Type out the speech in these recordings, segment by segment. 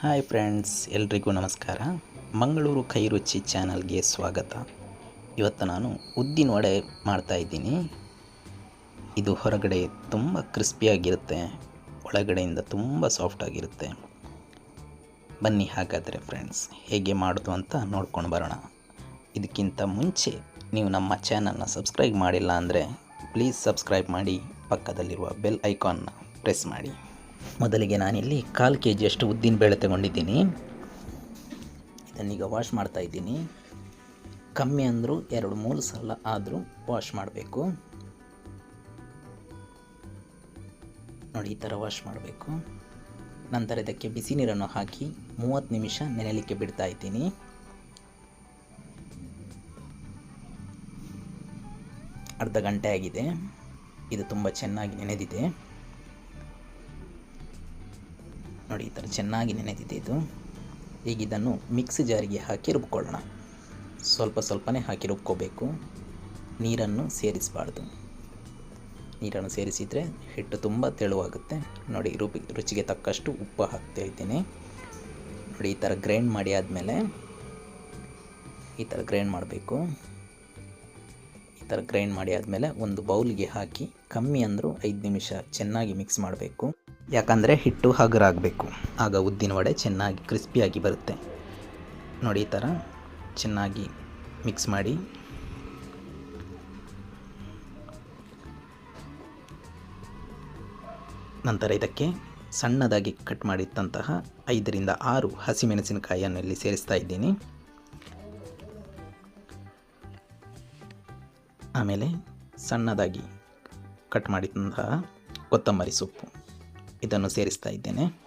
Hi friends, ಎಲ್ರಿಗೂ ನಮಸ್ಕಾರ. ಮಂಗಳೂರು ಕೈ ರುಚಿ ಚಾನಲ್ಗೆ ಸ್ವಾಗತ. ಇವತ್ತು ನಾನು ಉದ್ದಿನ ವಡೆ ಮಾಡ್ತಾಯಿದ್ದೀನಿ ಇದು ಹೊರಗಡೆ ತುಂಬ ಕ್ರಿಸ್ಪಿಯಾಗಿರುತ್ತೆ ಒಳಗಡೆಯಿಂದ ತುಂಬ ಸಾಫ್ಟಾಗಿರುತ್ತೆ ಬನ್ನಿ ಹಾಗಾದರೆ ಫ್ರೆಂಡ್ಸ್, ಹೇಗೆ ಮಾಡೋದು ಅಂತ ನೋಡ್ಕೊಂಡು ಬರೋಣ. ಇದಕ್ಕಿಂತ ಮುಂಚೆ ನೀವು ನಮ್ಮ ಚಾನಲ್ನ ಸಬ್ಸ್ಕ್ರೈಬ್ ಮಾಡಿಲ್ಲ ಅಂದರೆ, ಪ್ಲೀಸ್ ಸಬ್ಸ್ಕ್ರೈಬ್ ಮಾಡಿ, ಪಕ್ಕದಲ್ಲಿರುವ ಬೆಲ್ ಐಕಾನ್ನ ಪ್ರೆಸ್ ಮಾಡಿ. ಮೊದಲಿಗೆ ನಾನಿಲ್ಲಿ ಕಾಲು ಕೆ ಜಿಯಷ್ಟು ಉದ್ದಿನ ಬೇಳೆ ತಗೊಂಡಿದ್ದೀನಿ. ಇದನ್ನೀಗ ವಾಶ್ ಮಾಡ್ತಾ ಇದ್ದೀನಿ. ಕಮ್ಮಿ ಅಂದರೂ ಎರಡು ಮೂರು ಸಲ ಆದರೂ ವಾಶ್ ಮಾಡಬೇಕು. ನೋಡಿ, ಈ ಥರ ವಾಶ್ ಮಾಡಬೇಕು. ನಂತರ ಇದಕ್ಕೆ ಬಿಸಿ ನೀರನ್ನು ಹಾಕಿ ಮೂವತ್ತು ನಿಮಿಷ ನೆನೆಯಲಿಕ್ಕೆ ಬಿಡ್ತಾ ಇದ್ದೀನಿ. ಅರ್ಧ ಗಂಟೆ ಆಗಿದೆ. ಇದು ತುಂಬ ಚೆನ್ನಾಗಿ ನೆನೆದಿದೆ. ನೋಡಿ, ಈ ಥರ ಚೆನ್ನಾಗಿ ನೆನೆದಿದೆ ಇದು. ಈಗ ಇದನ್ನು ಮಿಕ್ಸಿ ಜಾರಿಗೆ ಹಾಕಿ ರುಬ್ಕೊಳ್ಳೋಣ. ಸ್ವಲ್ಪ ಸ್ವಲ್ಪನೇ ಹಾಕಿ ರುಬ್ಕೋಬೇಕು. ನೀರನ್ನು ಸೇರಿಸಬಾರ್ದು. ನೀರನ್ನು ಸೇರಿಸಿದರೆ ಹಿಟ್ಟು ತುಂಬ ತೆಳುವಾಗುತ್ತೆ. ನೋಡಿ, ರುಬಿ, ರುಚಿಗೆ ತಕ್ಕಷ್ಟು ಉಪ್ಪು ಹಾಕ್ತಾ ಇದ್ದೀನಿ. ನೋಡಿ, ಈ ಥರ ಗ್ರೈಂಡ್ ಮಾಡಿ ಆದಮೇಲೆ ಈ ಥರ ಗ್ರೈಂಡ್ ಮಾಡಬೇಕು. ಈ ಥರ ಗ್ರೈಂಡ್ ಮಾಡಿ ಆದಮೇಲೆ ಒಂದು ಬೌಲ್ಗೆ ಹಾಕಿ ಕಮ್ಮಿ ಅಂದರೂ ಐದು ನಿಮಿಷ ಚೆನ್ನಾಗಿ ಮಿಕ್ಸ್ ಮಾಡಬೇಕು. ಯಾಕಂದರೆ ಹಿಟ್ಟು ಹಗುರಾಗಬೇಕು. ಆಗ ಉದ್ದಿನ ವಡೆ ಚೆನ್ನಾಗಿ ಕ್ರಿಸ್ಪಿಯಾಗಿ ಬರುತ್ತೆ. ನೋಡಿ ಈ ಥರ ಚೆನ್ನಾಗಿ ಮಿಕ್ಸ್ ಮಾಡಿ. ನಂತರ ಇದಕ್ಕೆ ಸಣ್ಣದಾಗಿ ಕಟ್ ಮಾಡಿದ್ದಂತಹ ಐದರಿಂದ ಆರು ಹಸಿಮೆಣಸಿನಕಾಯಿಯನ್ನು ಇಲ್ಲಿ ಸೇರಿಸ್ತಾ ಇದ್ದೀನಿ. ಆಮೇಲೆ ಸಣ್ಣದಾಗಿ ಕಟ್ ಮಾಡಿದಂತಹ ಕೊತ್ತಂಬರಿ ಸೊಪ್ಪು. ಇದನ್ನು ಸೇರಿಸ್ತಾ ಇದ್ದೇನೆ.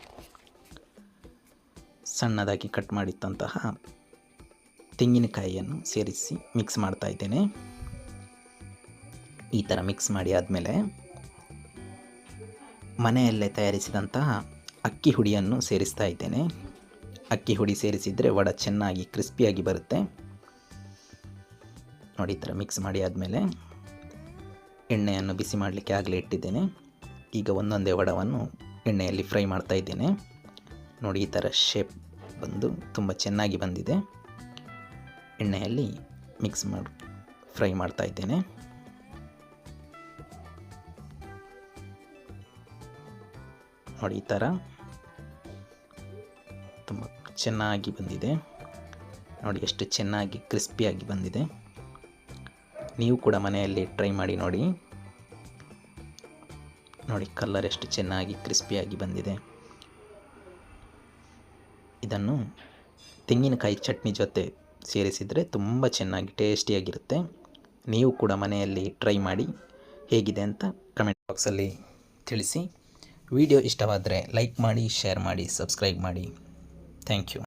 ಸಣ್ಣದಾಗಿ ಕಟ್ ಮಾಡಿದ್ದಂತಹ ತೆಂಗಿನಕಾಯಿಯನ್ನು ಸೇರಿಸಿ ಮಿಕ್ಸ್ ಮಾಡ್ತಾ ಇದ್ದೇನೆ. ಈ ಥರ ಮಿಕ್ಸ್ ಮಾಡಿ ಆದಮೇಲೆ ಮನೆಯಲ್ಲೇ ತಯಾರಿಸಿದಂತಹ ಅಕ್ಕಿ ಹುಡಿಯನ್ನು ಸೇರಿಸ್ತಾ ಇದ್ದೇನೆ. ಅಕ್ಕಿ ಹುಡಿ ಸೇರಿಸಿದರೆ ವಡ ಚೆನ್ನಾಗಿ ಕ್ರಿಸ್ಪಿಯಾಗಿ ಬರುತ್ತೆ. ನೋಡಿ ಈ ಥರ ಮಿಕ್ಸ್ ಮಾಡಿ ಆದಮೇಲೆ ಎಣ್ಣೆಯನ್ನು ಬಿಸಿ ಮಾಡಲಿಕ್ಕೆ ಆಗಲೇ ಇಟ್ಟಿದ್ದೇನೆ. ಈಗ ಒಂದೊಂದೇ ವಡವನ್ನು ಎಣ್ಣೆಯಲ್ಲಿ ಫ್ರೈ ಮಾಡ್ತಾ ಇದ್ದೇನೆ. ನೋಡಿ, ಈ ಥರ ಶೇಪ್ ಬಂದು ತುಂಬ ಚೆನ್ನಾಗಿ ಬಂದಿದೆ. ಎಣ್ಣೆಯಲ್ಲಿ ಮಿಕ್ಸ್ ಮಾಡಿ, ಫ್ರೈ ಮಾಡ್ತಾ ಇದ್ದೇನೆ. ನೋಡಿ, ಈ ಥರ ತುಂಬ ಚೆನ್ನಾಗಿ ಬಂದಿದೆ. ನೋಡಿ, ಎಷ್ಟು ಚೆನ್ನಾಗಿ ಕ್ರಿಸ್ಪಿಯಾಗಿ ಬಂದಿದೆ. ನೀವು ಕೂಡ ಮನೆಯಲ್ಲಿ ಟ್ರೈ ಮಾಡಿ ನೋಡಿ. ನೋಡಿ ಕಲ್ಲರ್ ಎಷ್ಟು ಚೆನ್ನಾಗಿ ಕ್ರಿಸ್ಪಿಯಾಗಿ ಬಂದಿದೆ. ಇದನ್ನು ತೆಂಗಿನಕಾಯಿ ಚಟ್ನಿ ಜೊತೆ ಸೇರಿಸಿದರೆ ತುಂಬ ಚೆನ್ನಾಗಿ ಟೇಸ್ಟಿಯಾಗಿರುತ್ತೆ ನೀವು ಕೂಡ ಮನೆಯಲ್ಲಿ ಟ್ರೈ ಮಾಡಿ ಹೇಗಿದೆ ಅಂತ ಕಮೆಂಟ್ ಬಾಕ್ಸಲ್ಲಿ ತಿಳಿಸಿ. ವಿಡಿಯೋ ಇಷ್ಟವಾದರೆ ಲೈಕ್ ಮಾಡಿ ಶೇರ್ ಮಾಡಿ ಸಬ್ಸ್ಕ್ರೈಬ್ ಮಾಡಿ. Thank you